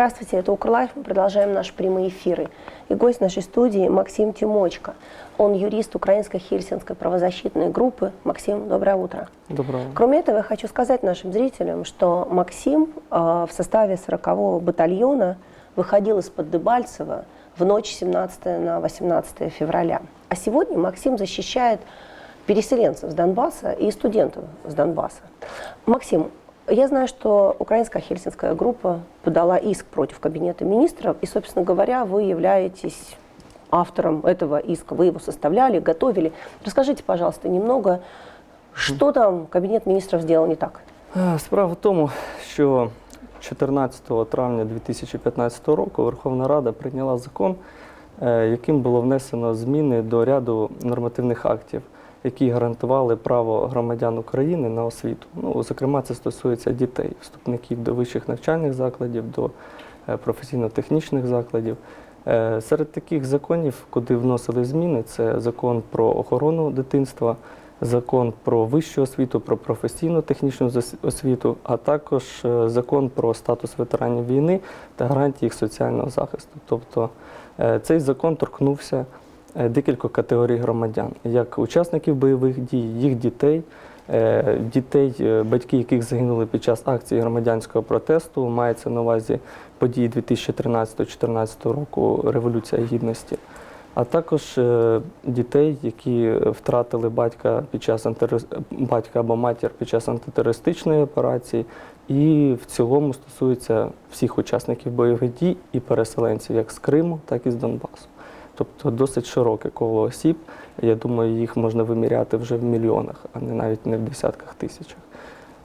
Здравствуйте, это Укрлайф. Мы продолжаем наши прямые эфиры. И гость нашей студии Максим Тимочко. Он юрист Украинской хельсинской правозащитной группы. Максим, доброе утро. Доброго. Кроме этого, я хочу сказать нашим зрителям, что Максим э, в составе 40-го батальона выходил из-под Дебальцева в ночь 17 на 18 февраля. А сегодня Максим защищает переселенцев с Донбасса и студентов с Донбасса. Максим, я знаю, что украинская хельсинская группа подала иск против Кабинета министров, и, собственно говоря, вы являетесь автором этого иска. Вы его составляли, готовили. Расскажите, пожалуйста, немного, что там Кабинет министров сделал не так? Е, Справа в тому, що 14 травня 2015 року Верховна Рада прийняла закон, е, яким було внесено зміни до ряду нормативних актів, які гарантували право громадян України на освіту. Ну, зокрема, це стосується дітей, вступників до вищих навчальних закладів, до е, професійно-технічних закладів. Е, Серед таких законів, куди вносили зміни, це закон про охорону дитинства, закон про вищу освіту, про професійну технічну освіту, а також е, закон про статус ветеранів війни та гарантії їх соціального захисту. Тобто цей закон торкнувся декількох категорій громадян, як учасників бойових дій, їх дітей. е, Дітей, е, батьки яких загинули під час акції громадянського протесту, мається на увазі події 2013-2014 року Революція Гідності, а також е, дітей, які втратили батька під час антитеро- батька або матір під час антитерористичної операції, і в цілому стосується всіх учасників бойових дій і переселенців, як з Криму, так і з Донбасу. Тобто досить широке коло осіб. Я думаю, їх можна виміряти вже в мільйонах, а не навіть не в десятках тисячах.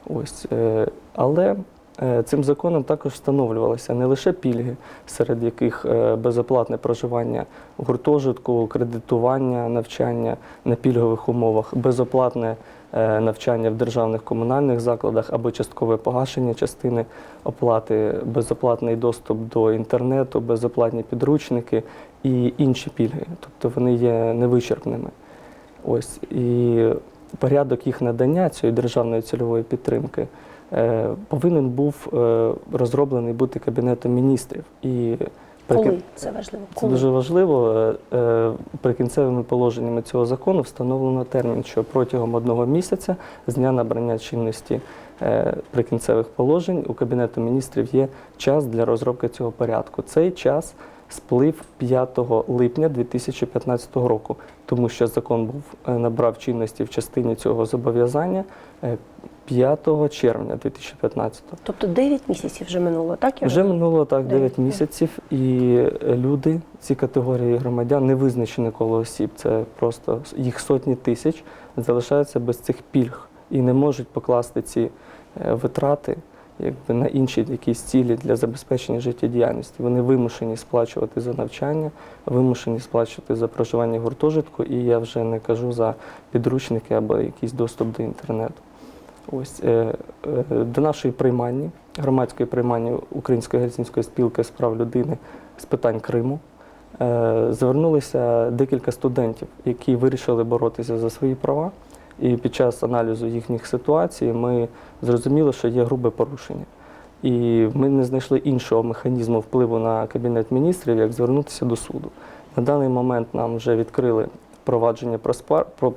Ось. е, Але е, цим законом також встановлювалися не лише пільги, серед яких е, безоплатне проживання гуртожитку, кредитування, навчання на пільгових умовах, безоплатне навчання в державних комунальних закладах або часткове погашення частини оплати, безоплатний доступ до інтернету, безоплатні підручники і інші пільги. Тобто вони є невичерпними. Ось і порядок їх надання цієї державної цільової підтримки е, повинен був е, розроблений бути кабінетом міністрів. І прикін- Коли? Це важливо. це Коли? дуже важливо. Е, Прикінцевими положеннями цього закону встановлено термін, що протягом одного місяця з дня набрання чинності прикінцевих положень у Кабінету міністрів є час для розробки цього порядку. Цей час сплив 5 липня 2015 року, тому що закон був е, набрав чинності в частині цього зобов'язання е, 5 червня 2015 Тобто 9 місяців вже минуло, так? я вже розумію? минуло так 9 Дев'ять, місяців, і е, люди, ці категорії громадян, не визначене коло осіб, це просто їх сотні тисяч, залишаються без цих пільг і не можуть покласти ці е, витрати якби, на інші якісь цілі для забезпечення життєдіяльності. Вони вимушені сплачувати за навчання, вимушені сплачувати за проживання гуртожитку, і я вже не кажу за підручники або якийсь доступ до інтернету. Ось е, е, до нашої приймальні, громадської приймальні Української гельсінської спілки з прав людини з питань Криму. е, Звернулися декілька студентів, які вирішили боротися за свої права. І під час аналізу їхніх ситуацій ми зрозуміли, що є грубе порушення. І ми не знайшли іншого механізму впливу на Кабінет міністрів, як звернутися до суду. На даний момент нам вже відкрили провадження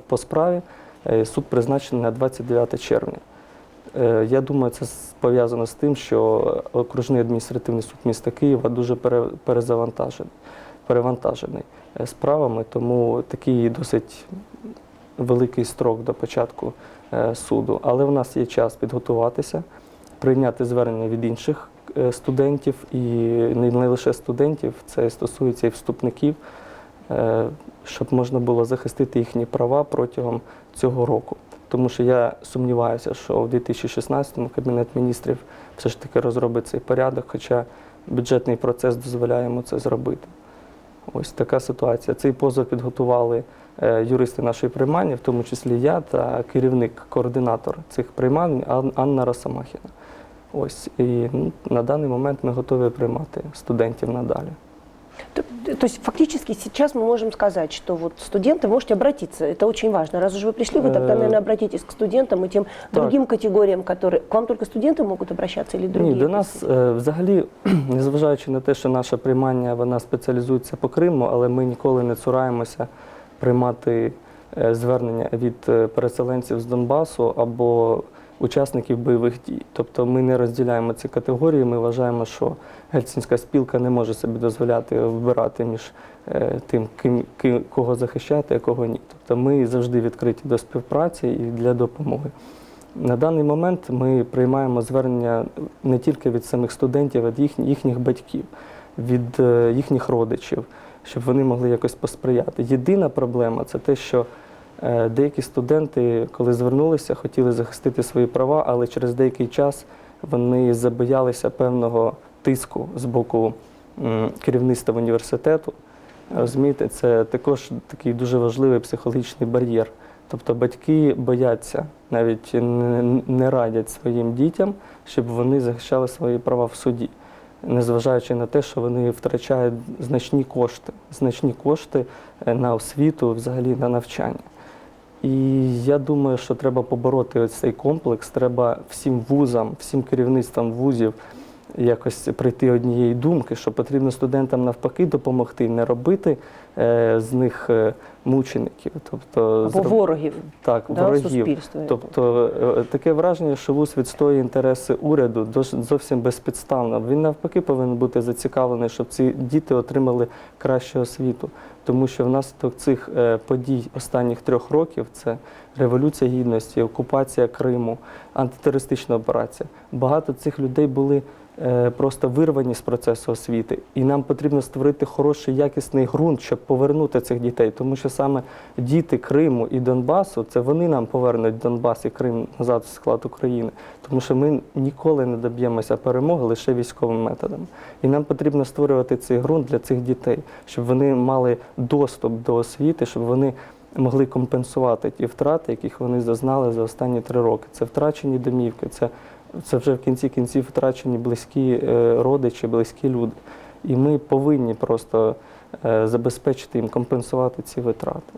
по справі. Е, Суд призначений на 29 червня. Е, Я думаю, це пов'язано з тим, що окружний адміністративний суд міста Києва дуже пере- перезавантажений, перевантажений е, справами, тому такий досить великий строк до початку е, суду. Але в нас є час підготуватися, прийняти звернення від інших е, студентів і не лише студентів, це стосується і вступників, е, щоб можна було захистити їхні права протягом цього року. Тому що я сумніваюся, що в 2016-му Кабінет міністрів все ж таки розробить цей порядок, хоча бюджетний процес дозволяє йому це зробити. Ось така ситуація. Цей позов підготували юристи нашої приймальні, в тому числі я та керівник, координатор цих приймань Ан- Анна Росомахіна. Ось і ну, на даний момент ми готові приймати студентів надалі. Т- То есть фактически сейчас мы можем сказать, что вот студенты можете обратиться, это очень важно. Раз уж вы пришли, вы тогда, Э, наверное, обратитесь к студентам и тем так. другим категориям, которые... К вам только студенты могут обращаться или другие? Ні, до нас е, взагалі, незважаючи на те, що наше приймання вона спеціалізується по Криму, але ми ніколи не цураємося приймати е, звернення від е, переселенців з Донбасу або учасників бойових дій. Тобто ми не розділяємо ці категорії. Ми вважаємо, що гельсінська спілка не може собі дозволяти вибирати між е, тим, кого захищати, а кого ні. Тобто ми завжди відкриті до співпраці і для допомоги. На даний момент ми приймаємо звернення не тільки від самих студентів, а від їхніх, батьків, від їхніх родичів, щоб вони могли якось посприяти. Єдина проблема це те, що е, деякі студенти, коли звернулися, хотіли захистити свої права, але через деякий час вони забоялися певного тиску з боку керівництва університету. Розумієте, це також такий дуже важливий психологічний бар'єр. Тобто батьки бояться, навіть не, не радять своїм дітям, щоб вони захищали свої права в суді, незважаючи на те, що вони втрачають значні кошти, значні кошти е, на освіту, взагалі на навчання. І я думаю, що треба побороти цей комплекс. Треба всім вузам, всім керівництвам вузів якось прийти однієї думки, що потрібно студентам навпаки допомогти, не робити е, з них е, мучеників, тобто Або зроб- ворогів так, да, ворогів. Тобто е, таке враження, що вуз відстоює інтереси уряду зовсім безпідставно. Він навпаки повинен бути зацікавлений, щоб ці діти отримали кращу освіту. Тому що внаслідок цих подій останніх трьох років це революція гідності, окупація Криму, антитерористична операція. Багато цих людей були просто вирвані з процесу освіти, і нам потрібно створити хороший якісний ґрунт, щоб повернути цих дітей, тому що саме діти Криму і Донбасу це вони нам повернуть Донбас і Крим назад в склад України, тому що ми ніколи не доб'ємося перемоги лише військовими методами. І нам потрібно створювати цей ґрунт для цих дітей, щоб вони мали доступ до освіти, щоб вони могли компенсувати ті втрати, яких вони зазнали за останні три роки. Це втрачені домівки, це, це вже в кінці кінців втрачені близькі е, родичі, близькі люди. І ми повинні просто е, забезпечити їм компенсувати ці витрати.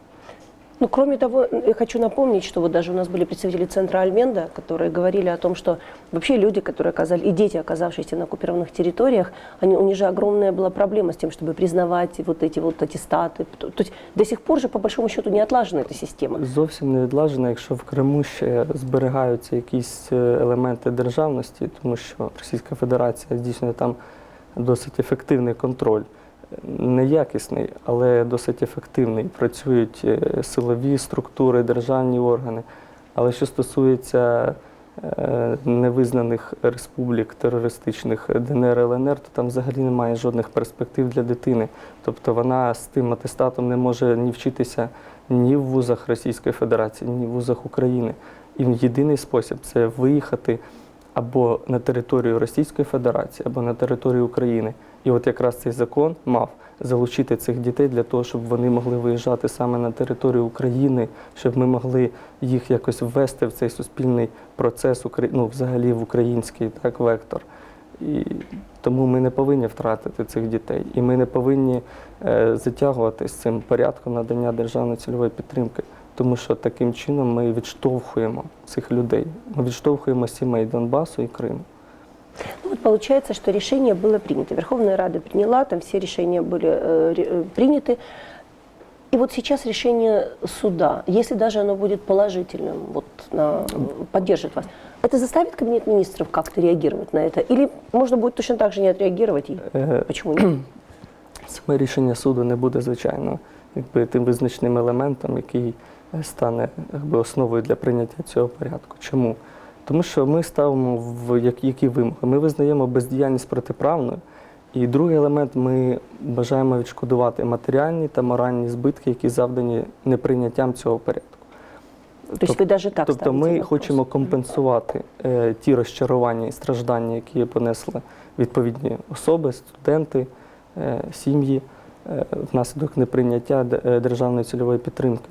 Ну, кроме того, я хочу напомнить, что вот даже у нас были представители Центра Альменда, которые говорили о том, что вообще люди, которые оказались, и дети, оказавшиеся на оккупированных территориях, они, у них же огромная была проблема с тем, чтобы признавать вот эти вот аттестаты. То, то есть до сих пор же, по большому счету, не отлажена эта система. Зовсім не відлажено, якщо в Криму ще зберігаються якісь е, елементи державності, тому що Російська Федерація здійснює там досить ефективний контроль. Неякісний, але досить ефективний. Працюють е, силові структури, державні органи. Але що стосується е, невизнаних республік терористичних ДНР ЛНР, то там взагалі немає жодних перспектив для дитини. Тобто вона з тим атестатом не може ні вчитися ні в вузах Російської Федерації, ні в вузах України. І єдиний спосіб це виїхати або на територію Російської Федерації, або на територію України. І от якраз цей закон мав залучити цих дітей для того, щоб вони могли виїжджати саме на територію України, щоб ми могли їх якось ввести в цей суспільний процес, ну, взагалі в український так, вектор. І тому ми не повинні втратити цих дітей. І ми не повинні е, затягувати з цим порядком надання державної цільової підтримки. Тому що таким чином ми відштовхуємо цих людей. Ми відштовхуємо сімей Донбасу і Криму. Ну, вот получается, что решение было принято. Верховная Рада приняла, там все решения были э, э, приняты. И вот сейчас решение суда, если даже оно будет положительным, вот, на, поддержит вас, это заставит Кабинет министров как-то реагировать на это? Или можно будет точно так же не отреагировать? И Е, почему нет? Саме рішення суду не буде, звичайно, якби тим визначним елементом, який стане якби, основою для прийняття цього порядку. Чому? Тому що ми ставимо в які вимоги. Ми визнаємо бездіяльність протиправною. І другий елемент ми бажаємо відшкодувати матеріальні та моральні збитки, які завдані неприйняттям цього порядку. То есть вы даже так Тобто ми вопрос? хочемо компенсувати е, ті розчарування і страждання, які понесли відповідні особи, студенти, е, сім'ї е, внаслідок неприйняття е, державної цільової підтримки.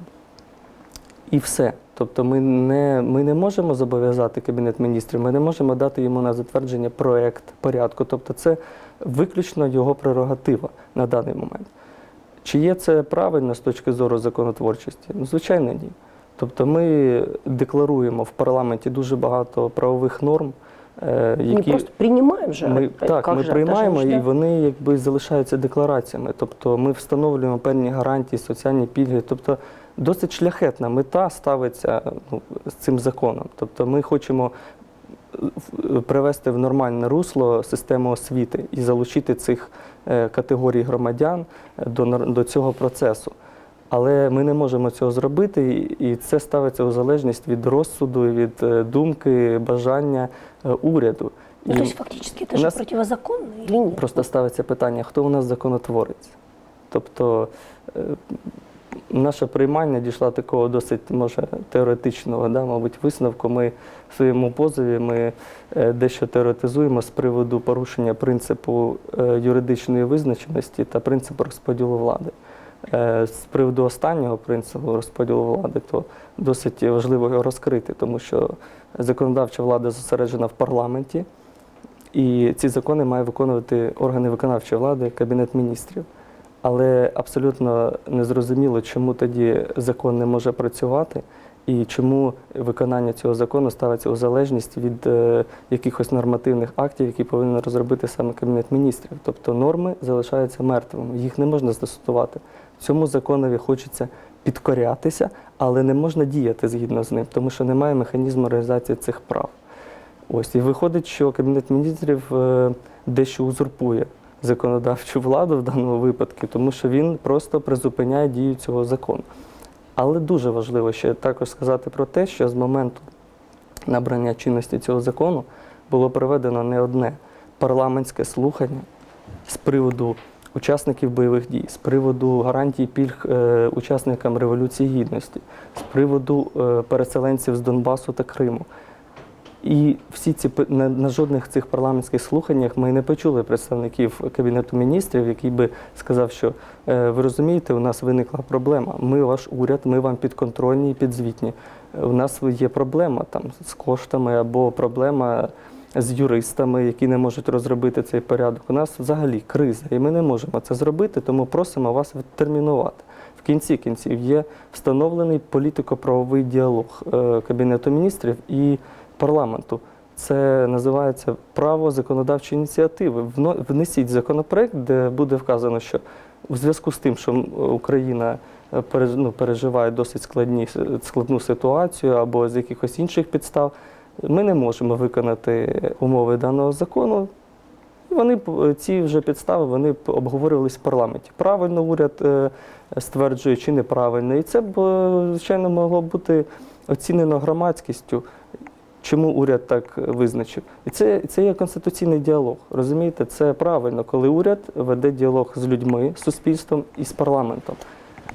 І все. Тобто ми не, ми не можемо зобов'язати Кабінет міністрів, ми не можемо дати йому на затвердження проект порядку. Тобто це виключно його прерогатива на даний момент. Чи є це правильно з точки зору законотворчості? Ну, звичайно, ні. Тобто ми декларуємо в парламенті дуже багато правових норм, е, які просто принимаем же. ми, так, как ми же, приймаємо і вони якби залишаються деклараціями. Тобто ми встановлюємо певні гарантії, соціальні пільги. Тобто досить шляхетна мета ставиться ну, з цим законом. Тобто ми хочемо е, привести в нормальне русло систему освіти і залучити цих е, категорій громадян е, до, до цього процесу. Але ми не можемо цього зробити, і це ставиться у залежність від розсуду, від думки, бажання уряду. Ну, то есть фактически это же нас- противозаконно или нет? Просто ставиться питання, хто у нас законотворець. Тобто наше приймання дійшла такого досить, може, теоретичного, да, мабуть, висновку. Ми в своєму позові ми е, дещо теоретизуємо з приводу порушення принципу е, юридичної визначеності та принципу розподілу влади. Е, З приводу останнього принципу розподілу влади, то досить важливо його розкрити, тому що законодавча влада зосереджена в парламенті. І ці закони має виконувати органи виконавчої влади, Кабінет міністрів. Але абсолютно незрозуміло, чому тоді закон не може працювати і чому виконання цього закону ставиться у залежність від е, якихось нормативних актів, які повинен розробити саме Кабінет міністрів. Тобто норми залишаються мертвими, їх не можна застосувати. Цьому законові хочеться підкорятися, але не можна діяти згідно з ним, тому що немає механізму реалізації цих прав. Ось і виходить, що Кабінет міністрів е, дещо узурпує законодавчу владу в даному випадку, тому що він просто призупиняє дію цього закону. Але дуже важливо ще також сказати про те, що з моменту набрання чинності цього закону було проведено не одне парламентське слухання з приводу учасників бойових дій, з приводу гарантій пільг е, учасникам Революції Гідності, з приводу е, переселенців з Донбасу та Криму. І всі ці на, на жодних цих парламентських слуханнях ми не почули представників Кабінету міністрів, який би сказав, що е, ви розумієте, у нас виникла проблема. Ми ваш уряд, ми вам підконтрольні і підзвітні. У нас є проблема там з коштами або проблема з юристами, які не можуть розробити цей порядок. У нас взагалі криза, і ми не можемо це зробити, тому просимо вас відтермінувати. В кінці кінців є встановлений політико-правовий діалог е, Кабінету міністрів і парламенту. Це називається право законодавчої ініціативи. Внесіть законопроект, де буде вказано, що у зв'язку з тим, що Україна е, ну, переживає досить складні, складну ситуацію або з якихось інших підстав, ми не можемо виконати умови даного закону. Вони ці вже підстави вони б обговорювались в парламенті. Правильно уряд е, стверджує чи неправильно. І це б, е, звичайно, могло бути оцінено громадськістю, чому уряд так визначив. І це, це є конституційний діалог. Розумієте, це правильно, коли уряд веде діалог з людьми, з суспільством і з парламентом.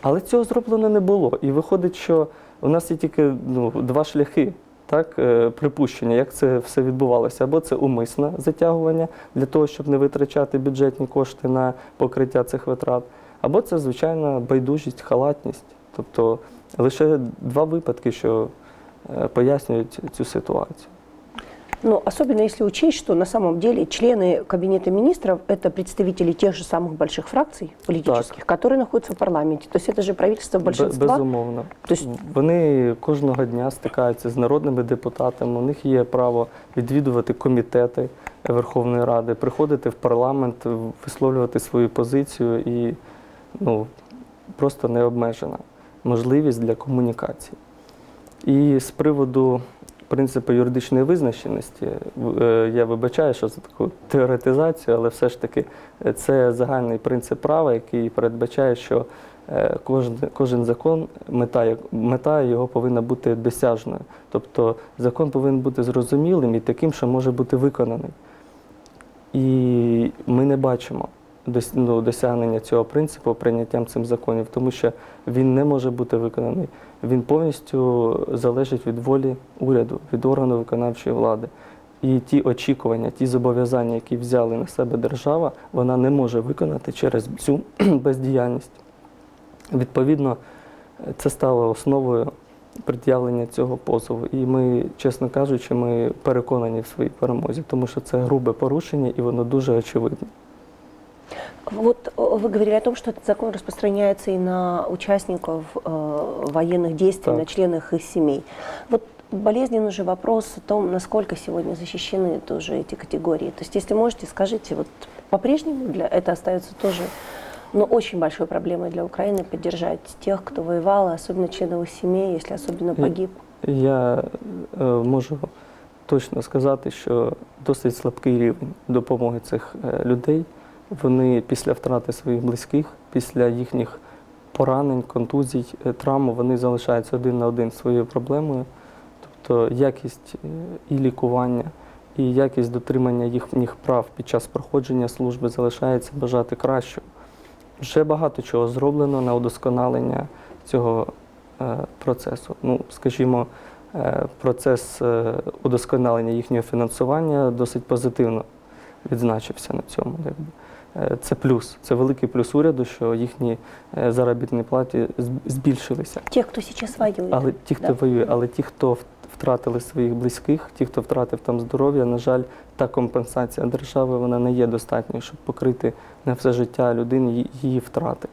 Але цього зроблено не було. І виходить, що у нас є тільки ну, два шляхи. Так, е, припущення, як це все відбувалося, або це умисне затягування для того, щоб не витрачати бюджетні кошти на покриття цих витрат, або це звичайна байдужість, халатність. Тобто лише два випадки, що е, пояснюють цю ситуацію. Ну, особенно если учесть, что на самом деле члены Кабинета министров – это представители тех же самых больших фракций политических, которые находятся в парламенте. То есть это же правительство Бе- большинства. Безумовно. То есть- Вони кожного дня стикаються з народними депутатами. У них є право відвідувати комітети Верховної Ради, приходити в парламент, висловлювати свою позицію і ну, просто необмежена можливість для комунікації. І з приводу принципу юридичної визначеності, е, я вибачаю, що за таку теоретизацію, але все ж таки е, це загальний принцип права, який передбачає, що е, кожен, кожен закон, мета, мета його повинна бути досяжною. Тобто закон повинен бути зрозумілим і таким, що може бути виконаний. І ми не бачимо ну, досягнення цього принципу прийняттям цим законів, тому що він не може бути виконаний. Він повністю залежить від волі уряду, від органу виконавчої влади. І ті очікування, ті зобов'язання, які взяли на себе держава, вона не може виконати через цю бездіяльність. Відповідно, це стало основою пред'явлення цього позову. І ми, чесно кажучи, ми переконані в своїй перемозі, тому що це грубе порушення і воно дуже очевидне. Вот э, вы говорили о том, что этот закон распространяется и на участников э, военных действий, Так. на членов их семей. Вот болезненный же вопрос о том, насколько сегодня защищены тоже эти категории. То есть, если можете, скажите, вот по-прежнему для это остается тоже ну, очень большой проблемой для Украины поддержать тех, кто воевал, особенно членов их семей, если особенно погиб. Я е, можу точно сказати, що досить слабкий рівень допомоги цих людей. Вони після втрати своїх близьких, після їхніх поранень, контузій, е, травм, вони залишаються один на один своєю проблемою. Тобто якість е, і лікування, і якість дотримання їхніх прав під час проходження служби залишається бажати кращого. Вже багато чого зроблено на удосконалення цього е, процесу. Ну, скажімо, процес удосконалення їхнього фінансування досить позитивно відзначився на цьому. Якби. Е, Це плюс, це великий плюс уряду, що їхні е, заробітні плати збільшилися. Ті, хто сейчас воює. Але ті, хто да. воює, але ті, хто втратили своїх близьких, ті, хто втратив там здоров'я, на жаль, та компенсація держави вона не є достатньою, щоб покрити на все життя людини її втрати.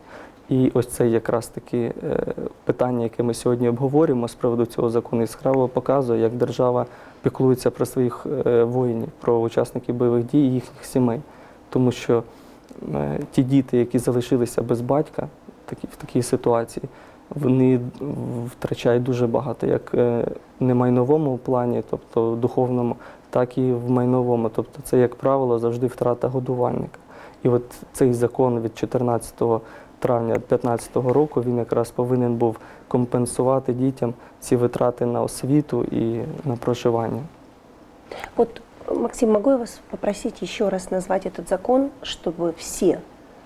І ось це якраз таки е, питання, яке ми сьогодні обговорюємо з приводу цього закону, яскраво показує, як держава піклується про своїх е, воїнів, про учасників бойових дій і їхніх сімей. Тому що ті діти, які залишилися без батька в такій ситуації, вони втрачають дуже багато, як е, не майновому плані, тобто духовному, так і в майновому. Тобто це, як правило, завжди втрата годувальника. І от цей закон від 14 травня 2015 року він якраз повинен був компенсувати дітям ці витрати на освіту і на проживання. От Максим, могу я вас попросить еще раз назвать этот закон, чтобы все,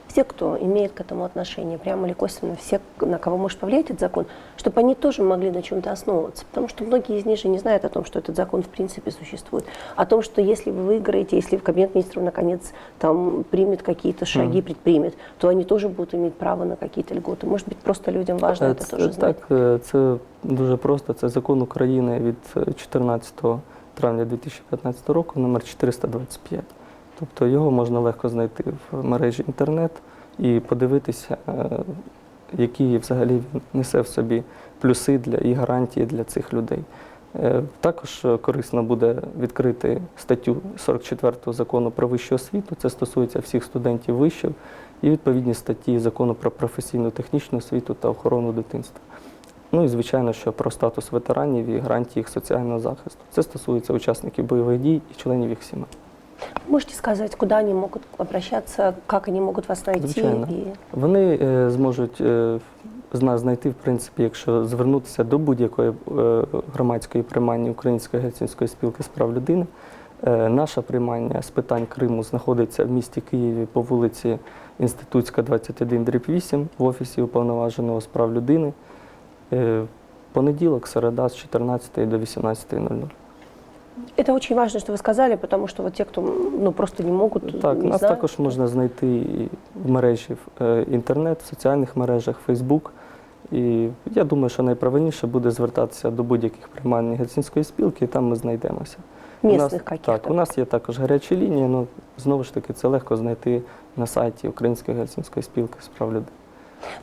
все, кто имеет к этому отношение, прямо или косвенно, все, на кого может повлиять этот закон, чтобы они тоже могли на чем-то основываться. Потому что многие из них же не знают о том, что этот закон в принципе существует. О том, что если вы выиграете, если в кабинет министров наконец там примет какие-то шаги, Мгм. предпримет, то они тоже будут иметь право на какие-то льготы. Может быть, просто людям важно это це- тоже знать. Так, це дуже просто. Це закон України від е, 14 травня 2015 року, номер 425. Тобто його можна легко знайти в мережі інтернет і подивитися, е, які взагалі він несе в собі плюси для і гарантії для цих людей. Е, Також корисно буде відкрити статтю 44 закону про вищу освіту. Це стосується всіх студентів вишів і відповідні статті закону про професійну технічну освіту та охорону дитинства. Ну і звичайно, що про статус ветеранів і гарантії їх соціального захисту. Це стосується учасників бойових дій і членів їх сімей. Можете сказать, куда они могут обращаться, как они могут вас найти? Звичайно. И... Вони е, зможуть е, з нас знайти, в принципі, якщо звернутися до будь-якої е, громадської приймання Української гельсінської спілки з прав людини. Е, Наша приймання з питань Криму знаходиться в місті Києві по вулиці Інститутська, 21 дріб 8 в офісі уповноваженого з прав людини. Е, Понеділок, середа з 14 до 18.00. Это очень важно, что вы сказали, потому что вот те, кто ну, просто не могут, Так, не нас знают, також можна знайти і в мережі е, інтернет, в соціальних мережах, Фейсбук. І я думаю, що найправильніше буде звертатися до будь-яких приймальних гельсінської спілки, і там ми знайдемося. У нас, местных каких-то. так, у нас є також гарячі лінії, але знову ж таки це легко знайти на сайті Української гельсінської спілки з прав людей.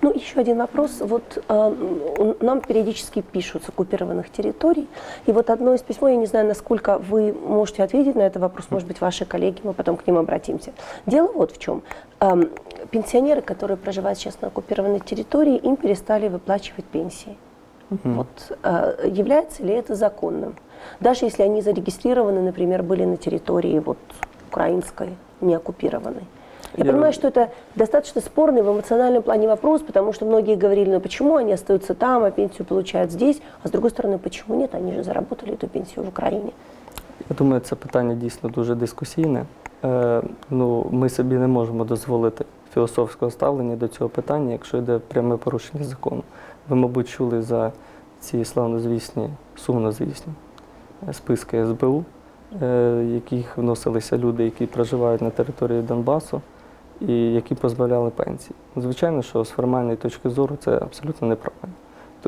Ну, еще один вопрос. Вот э, нам периодически пишут с оккупированных территорий. И вот одно из письмо, я не знаю, насколько вы можете ответить на этот вопрос, может быть, ваши коллеги, мы потом к ним обратимся. Дело вот в чем. Эм, пенсионеры, которые проживают сейчас на оккупированной территории, им перестали выплачивать пенсии. Мгм. Вот, э, является ли это законным? Даже если они зарегистрированы, например, были на территории вот, украинской, не оккупированной. Я, Я- понимаю, что это достаточно спорный в эмоциональном плане вопрос, потому что многие говорили, ну почему они остаются там, а пенсию получают здесь, а с другой стороны, почему нет, они же заработали эту пенсию в Украине. Я думаю, це питання дійсно дуже дискусійне. Е, ну, ми собі не можемо дозволити філософського ставлення до цього питання, якщо йде пряме порушення закону. Ви, мабуть, чули за ці славнозвісні, сумнозвісні е, списки СБУ, е, яких вносилися люди, які проживають на території Донбасу і які позбавляли пенсії. Звичайно, що з формальної точки зору це абсолютно неправильно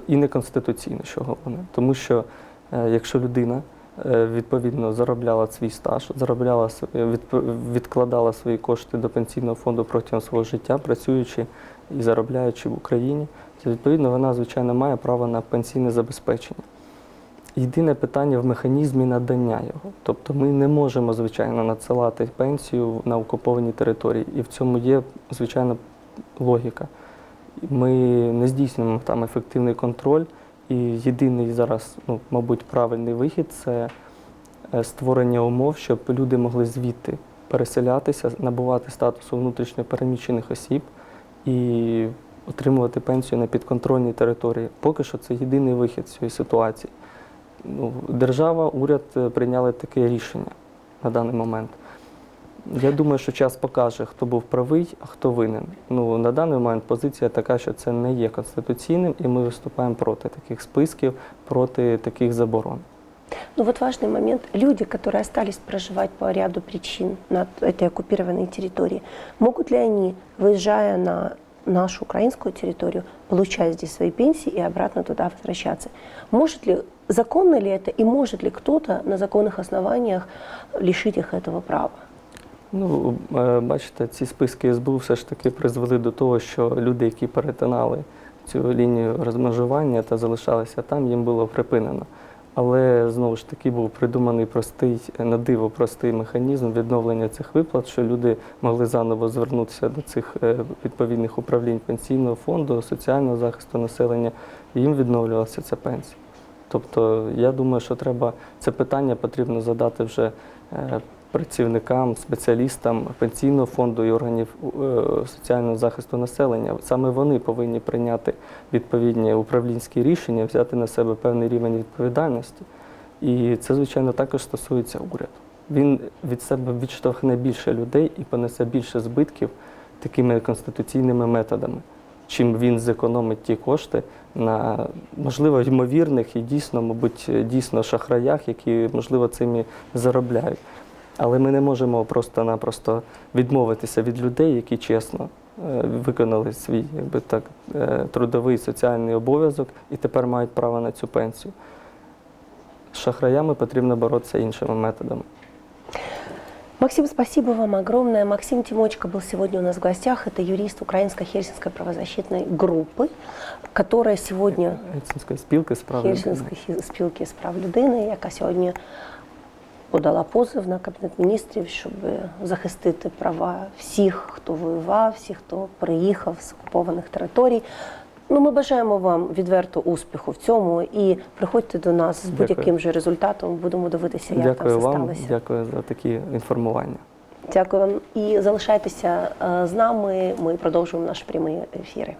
і неконституційно, що головне. Тому що е, якщо людина е, відповідно заробляла свій стаж, заробляла е, відкладала свої кошти до пенсійного фонду протягом свого життя, працюючи і заробляючи в Україні, то відповідно вона, звичайно, має право на пенсійне забезпечення. Єдине питання в механізмі надання його. Тобто ми не можемо, звичайно, надсилати пенсію на окуповані території. І в цьому є, звичайно, логіка. Ми не здійснюємо там ефективний контроль. І єдиний зараз, ну, мабуть, правильний вихід це е, створення умов, щоб люди могли звідти переселятися, набувати статусу внутрішньо переміщених осіб і отримувати пенсію на підконтрольній території. Поки що це єдиний вихід з цієї ситуації Ну, держава, уряд е, прийняли таке рішення на даний момент. Я думаю, що час покаже, хто був правий, а хто винен. Ну, на даний момент позиція така, що це не є конституційним, і ми виступаємо проти таких списків, проти таких заборон. Ну вот важный момент. Люди, которые остались проживать по ряду причин на этой оккупированной территории, могут ли они, выезжая на нашу украинскую территорию, получать здесь свои пенсии и обратно туда возвращаться? Может ли, законно ли это и может ли кто-то на законных основаниях лишить их этого права? Ну, е, бачите, ці списки СБУ все ж таки призвели до того, що люди, які перетинали цю лінію розмежування та залишалися там, їм було припинено. Але знову ж таки був придуманий простий, на диво простий механізм відновлення цих виплат, що люди могли заново звернутися до цих е, відповідних управлінь пенсійного фонду, соціального захисту населення, і їм відновлювалася ця пенсія. Тобто, я думаю, що треба це питання потрібно задати вже е, працівникам, спеціалістам пенсійного фонду і органів е, соціального захисту населення. Саме вони повинні прийняти відповідні управлінські рішення, взяти на себе певний рівень відповідальності. І це, звичайно, також стосується уряду. Він від себе відштовхне більше людей і понесе більше збитків такими конституційними методами, чим він зекономить ті кошти на можливо ймовірних і дійсно, мабуть, дійсно шахраях, які можливо цим заробляють. Але ми не можемо просто-напросто відмовитися від людей, які чесно е, виконали свій якби так, е, трудовий соціальний обов'язок і тепер мають право на цю пенсію. З шахраями потрібно боротися іншими методами. Максим, спасибо вам огромное. Максим Тимочко был сегодня у нас в гостях. Это юрист Украинско-Хельсинской правозащитной группы, которая сегодня Гельсінської спілки справ людини. Хельсинської хі- спілки з прав людини, яка сьогодні подала позов на кабінет міністрів, щоб захистити права всіх, хто воював, всіх, хто приїхав з окупованих територій. Ну, ми бажаємо вам відверто успіху в цьому і приходьте до нас з будь-яким же результатом. Будемо дивитися, як там все вам, сталося. дякую за такі інформування. Дякую вам і залишайтеся е, з нами. Ми продовжуємо наші прямі ефіри.